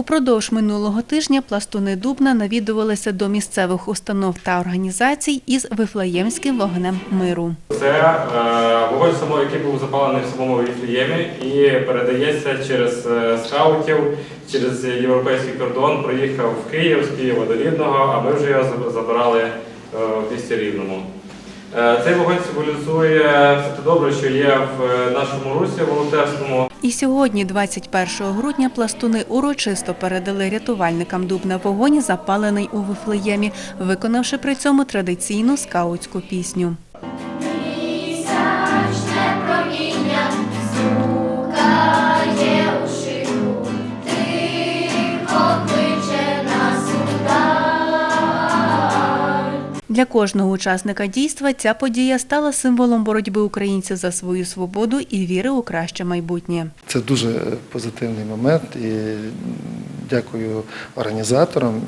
Впродовж минулого тижня пластуни Дубна навідувалися до місцевих установ та організацій із Вифлеємським вогнем миру. Це е, вогонь самого, який був запалений в самому Віфліємі і передається через е, скаутів, через європейський кордон, проїхав в Київ з Києва до Рівного, а ми вже його забирали е, в місті Рівному. Цей вогонь символізує все те добре, що є в нашому русі волонтерському. І сьогодні, 21 грудня, пластуни урочисто передали рятувальникам Дубна вогонь, запалений у Вифлеємі, виконавши при цьому традиційну скаутську пісню. Для кожного учасника дійства ця подія стала символом боротьби українців за свою свободу і віри у краще майбутнє. Це дуже позитивний момент і дякую організаторам,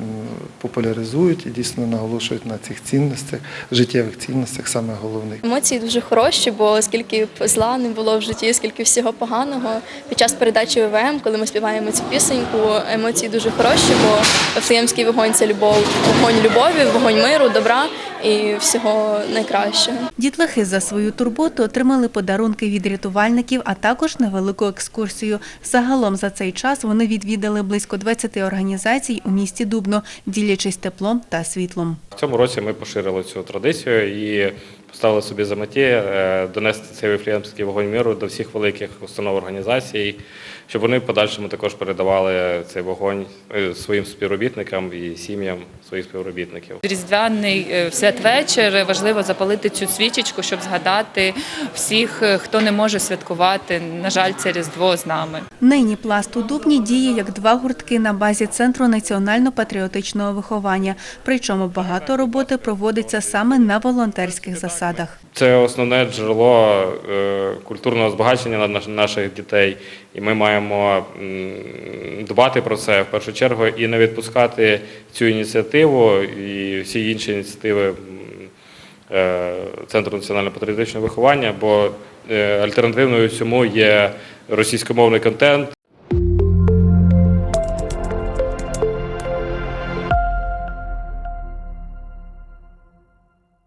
популяризують і дійсно наголошують на цих цінностях, життєвих цінностях, саме головних. Емоції дуже хороші, бо скільки зла не було в житті, скільки всього поганого. Під час передачі ВВМ, коли ми співаємо цю пісеньку, емоції дуже хороші, бо Вифлеємський вогонь це любов, вогонь любові, вогонь миру, добра і всього найкращого. Дітлахи за свою турботу отримали подарунки від рятувальників, а також невелику екскурсію. Загалом за цей час вони відвідали близько 20 організацій у місті Дубно, ділячись теплом та світлом. В цьому році ми поширили цю традицію і поставили собі за меті е, донести цей вифлеємський вогонь миру до всіх великих установ організацій, щоб вони в подальшому також передавали цей вогонь е, своїм співробітникам і сім'ям своїх співробітників. Різдвяний е, святвечір важливо запалити цю свічечку, щоб згадати всіх, е, хто не може святкувати. На жаль, це Різдво з нами. Нині пласт у Дубні діє як два гуртки на базі Центру національно-патріотичного виховання. Причому багато роботи проводиться саме на волонтерських засадах. Це основне джерело е, культурного збагачення на- наших дітей, і ми маємо дбати про це в першу чергу і не відпускати цю ініціативу і всі інші ініціативи е, Центру національно-патріотичного виховання, бо е, альтернативною цьому є російськомовний контент.